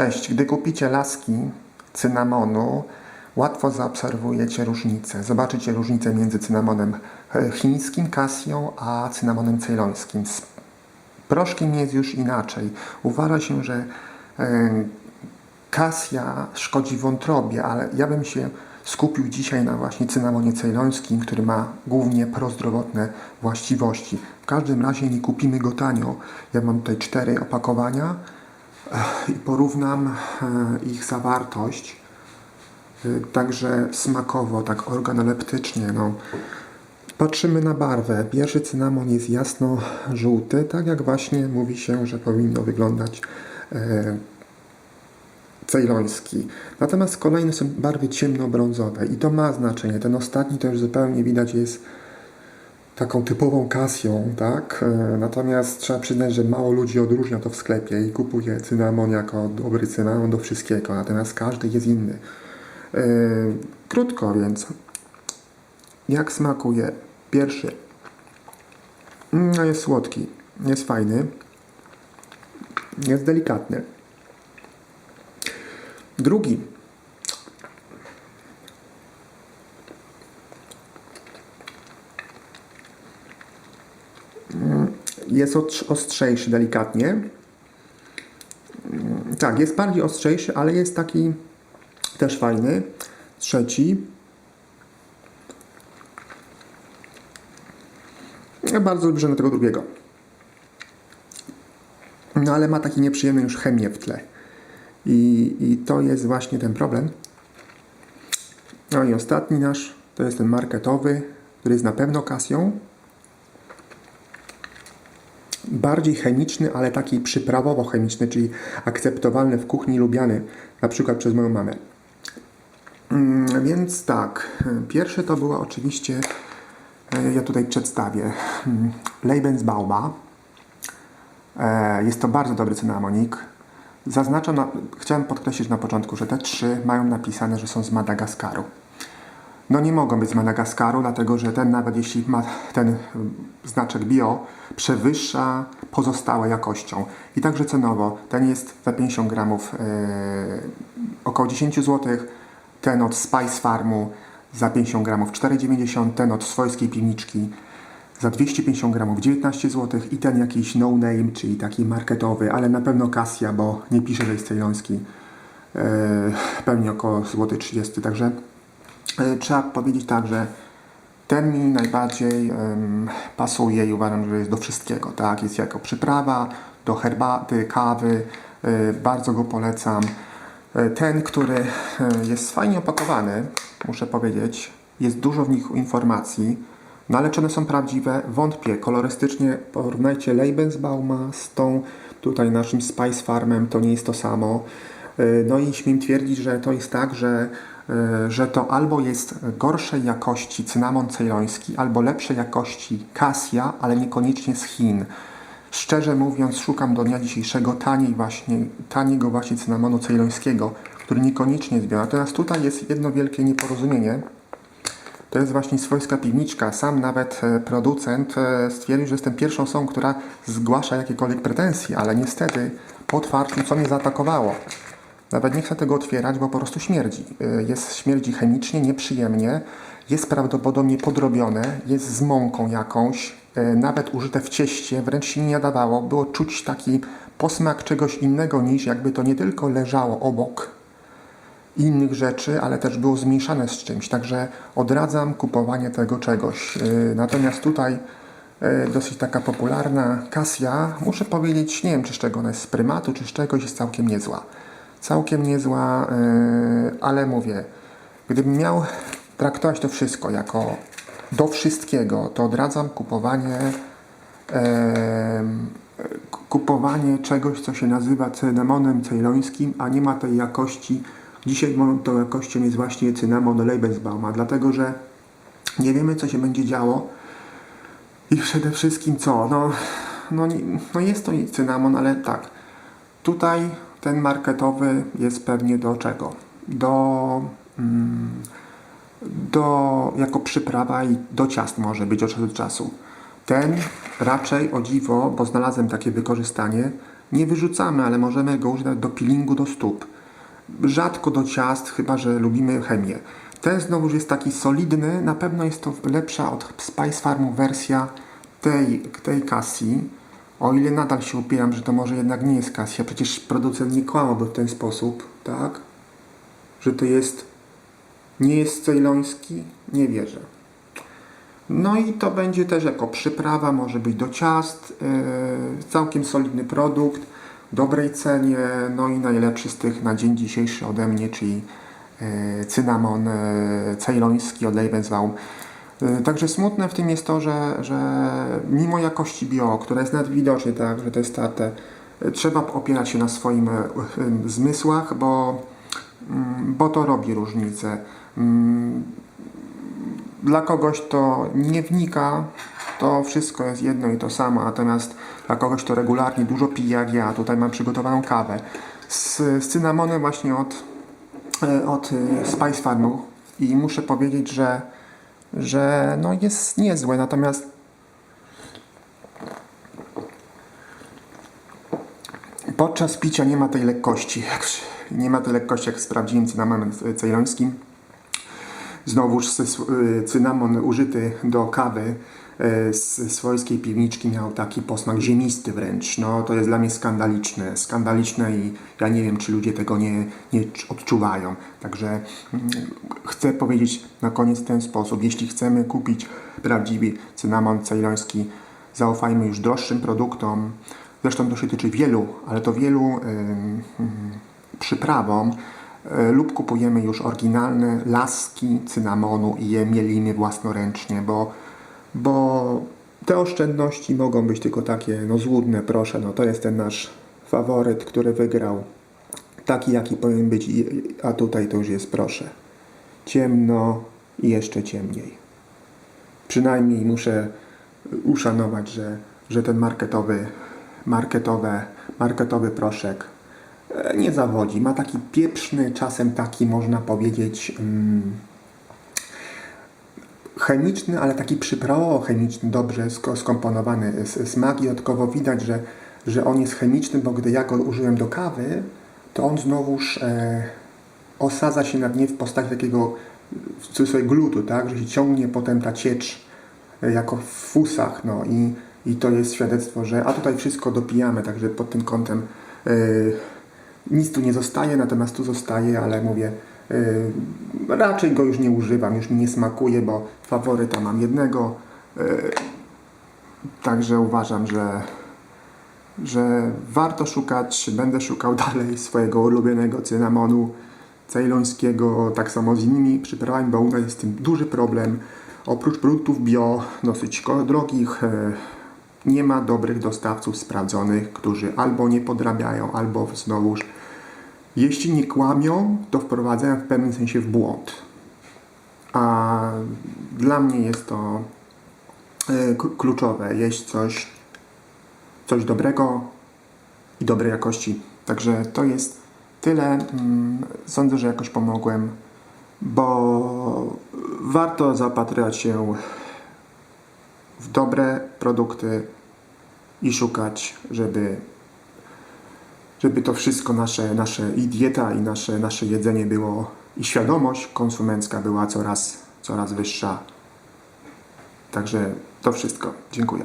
Cześć, gdy kupicie laski cynamonu, łatwo zaobserwujecie różnicę. Zobaczycie różnicę między cynamonem e, chińskim, kasją, a cynamonem cejlońskim. Z proszkiem jest już inaczej. Uważa się, że e, kasja szkodzi wątrobie, ale ja bym się skupił dzisiaj na właśnie cynamonie cejlońskim, który ma głównie prozdrowotne właściwości. W każdym razie nie kupimy go tanio. Ja mam tutaj cztery opakowania i porównam e, ich zawartość. E, Także smakowo, tak organoleptycznie. No. Patrzymy na barwę. Pierwszy cynamon jest jasno-żółty, tak jak właśnie mówi się, że powinno wyglądać e, cejloński. Natomiast kolejne są barwy ciemnobrązowe i to ma znaczenie. Ten ostatni to już zupełnie widać jest taką typową kasją, tak? E, Natomiast trzeba przyznać, że mało ludzi odróżnia to w sklepie i kupuje cynamon jako dobry cynamon do wszystkiego, natomiast każdy jest inny. E, Krótko więc, jak smakuje? Pierwszy, no jest słodki, jest fajny, jest delikatny. Drugi, jest ostrz- ostrzejszy delikatnie. Tak, jest bardziej ostrzejszy, ale jest taki też fajny. Trzeci. Ja bardzo lubię na tego drugiego. No ale ma taki nieprzyjemny już chemię w tle. I, I to jest właśnie ten problem. No i ostatni nasz to jest ten marketowy, który jest na pewno kasją bardziej chemiczny, ale taki przyprawowo-chemiczny, czyli akceptowalny w kuchni, lubiany na przykład przez moją mamę. Mm, Więc tak, pierwsze to była oczywiście, e, ja tutaj przedstawię, mm, Lebensbauma. E, Jest to bardzo dobry cynamonik. Zaznaczam, na, chciałem podkreślić na początku, że te trzy mają napisane, że są z Madagaskaru. No nie mogą być z Madagaskaru, dlatego że ten nawet jeśli ma ten y, znaczek bio, przewyższa pozostałe jakością. I także cenowo, ten jest za 50 gramów yy, około 10 zł, ten od Spice Farmu za 50 gramów 4,90, ten od swojskiej piwniczki za 250 gramów 19 zł i ten jakiś no name, czyli taki marketowy, ale na pewno Cassia, bo nie pisze, że jest cejloński, yy, pewnie około złoty 30, także E, Trzeba powiedzieć tak, że ten mi najbardziej em, pasuje i uważam, że jest do wszystkiego. Tak? Jest jako przyprawa, do herbaty, kawy. e, bardzo go polecam. E, ten, który e, jest fajnie opakowany, muszę powiedzieć, jest dużo w nich informacji. No ale czy one są prawdziwe? Wątpię. Kolorystycznie porównajcie Lebensbauma z tą tutaj naszym Spice Farmem, to nie jest to samo. E, No i śmiem twierdzić, że to jest tak, że, e, że to albo jest gorszej jakości cynamon cejloński, albo lepszej jakości Cassia, ale niekoniecznie z Chin. Szczerze mówiąc, szukam do dnia dzisiejszego taniej właśnie, taniego właśnie cynamonu cejlońskiego, który niekoniecznie jest bio. Natomiast tutaj jest jedno wielkie nieporozumienie. To jest właśnie swojska piwniczka. Sam nawet e, producent e, stwierdził, że jestem pierwszą osobą, która zgłasza jakiekolwiek pretensje, ale niestety po otwarciu co mnie zaatakowało. Nawet nie chcę tego otwierać, bo po prostu śmierdzi. E, Jest śmierdzi chemicznie, nieprzyjemnie, jest prawdopodobnie podrobione, jest z mąką jakąś, e, nawet użyte w cieście, wręcz się nie nadawało. Było czuć taki posmak czegoś innego niż jakby to nie tylko leżało obok innych rzeczy, ale też było zmieszane z czymś. Także odradzam kupowanie tego czegoś. Yy, Natomiast tutaj dosyć taka popularna Cassia, muszę powiedzieć, nie wiem czy z czego ona jest, z prymatu czy z czegoś, jest całkiem niezła. Całkiem niezła, yy, ale mówię, gdybym miał traktować to wszystko jako do wszystkiego, to odradzam kupowanie em, kupowanie czegoś, co się nazywa cynamonem cejlońskim, a nie ma tej jakości. Dzisiaj tą jakością jest właśnie cynamon Lebensbauma, dlatego że nie wiemy, co się będzie działo i przede wszystkim co. No, no, no jest to cynamon, ale tak. Tutaj ten marketowy jest pewnie do czego? Do, mm, do jako przyprawa i do ciast może być od czasu do czasu. Ten raczej o dziwo, bo znalazłem takie wykorzystanie, nie wyrzucamy, ale możemy go używać do peelingu do stóp. Rzadko do ciast, chyba że lubimy chemię. Ten znowuż jest taki solidny, na pewno jest to lepsza od Spice Farmu wersja tej, tej Cassie. O ile nadal się upieram, że to może jednak nie jest Cassia, przecież producent nie kłamałby w ten sposób, tak? Że to jest, nie jest cejloński? Nie wierzę. No i to będzie też jako przyprawa, może być do ciast, yy, całkiem solidny produkt, dobrej cenie, no i najlepszy z tych na dzień dzisiejszy ode mnie, czyli yy, cynamon yy, cejloński od Lebensbaum. Yy, Także smutne w tym jest to, że, że mimo jakości bio, która jest nawet widocznie, tak, że to jest tarte, trzeba opierać się na swoim yy, zmysłach, bo, mm, bo to robi różnicę. Mm, dla kogoś to nie wnika, to wszystko jest jedno i to samo, natomiast dla kogoś to regularnie dużo pije jak ja, tutaj mam przygotowaną kawę z, z cynamonem właśnie od, od Spice Farmu i muszę powiedzieć, że, że no jest niezłe, natomiast podczas picia nie ma tej lekkości, nie ma tej lekkości jak z prawdziwym cynamonem cejlońskim. Znowuż y, cynamon użyty do kawy y, z swojskiej piwniczki miał taki posmak ziemisty wręcz. No to jest dla mnie skandaliczne. Skandaliczne i ja nie wiem, czy ludzie tego nie, nie cz- odczuwają. Także mm, chcę powiedzieć na koniec w ten sposób. Jeśli chcemy kupić prawdziwy cynamon cejloński, zaufajmy już droższym produktom. Zresztą to się tyczy wielu, ale to wielu ym, ym, przyprawom e, lub kupujemy już oryginalne laski cynamonu i je mielimy własnoręcznie, bo, bo te oszczędności mogą być tylko takie no złudne, proszę, no to jest ten nasz faworyt, który wygrał. Taki jaki powinien być, a tutaj to już jest proszę. Ciemno i jeszcze ciemniej. Przynajmniej muszę uszanować, że, że ten marketowy, marketowe, marketowy proszek e, nie zawodzi. Ma taki pieprzny, czasem taki można powiedzieć mm, chemiczny, ale taki przyprawowo-chemiczny, dobrze sko- skomponowany smak. I dodatkowo widać, że, że on jest chemiczny, bo gdy ja go użyłem do kawy, to on znowuż e, osadza się na dnie w postaci takiego w cudzysłowie glutu, tak, że się ciągnie potem ta ciecz e, jako w fusach, no. I, i to jest świadectwo, że a tutaj wszystko dopijamy, także pod tym kątem e, nic tu nie zostaje, natomiast tu zostaje, ale mówię, yy, raczej go już nie używam, już mi nie smakuje, bo faworyta mam jednego. Yy, także uważam, że, że warto szukać, będę szukał dalej swojego ulubionego cynamonu cejlońskiego, tak samo z innymi przyprawami, bo u nas jest tym duży problem. Oprócz produktów bio, dosyć drogich, e, nie ma dobrych dostawców sprawdzonych, którzy albo nie podrabiają, albo znowuż, jeśli nie kłamią, to wprowadzają w pewnym sensie w błąd. A dla mnie jest to e, kluczowe, jeść coś, coś dobrego i dobrej jakości. Także to jest tyle. Mm, Sądzę, że jakoś pomogłem, bo warto zaopatrywać się w dobre produkty i szukać, żeby, żeby to wszystko nasze, nasze i dieta, i nasze, nasze jedzenie było, i świadomość konsumencka była coraz, coraz wyższa. Także to wszystko. Dziękuję.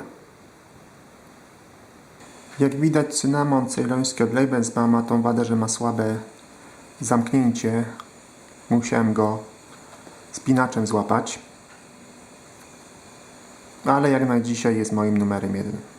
Jak widać, cynamon cejloński od Lebensbaum ma tą wadę, że ma słabe zamknięcie. Musiałem go spinaczem złapać. Ale jak na dzisiaj jest moim numerem jeden.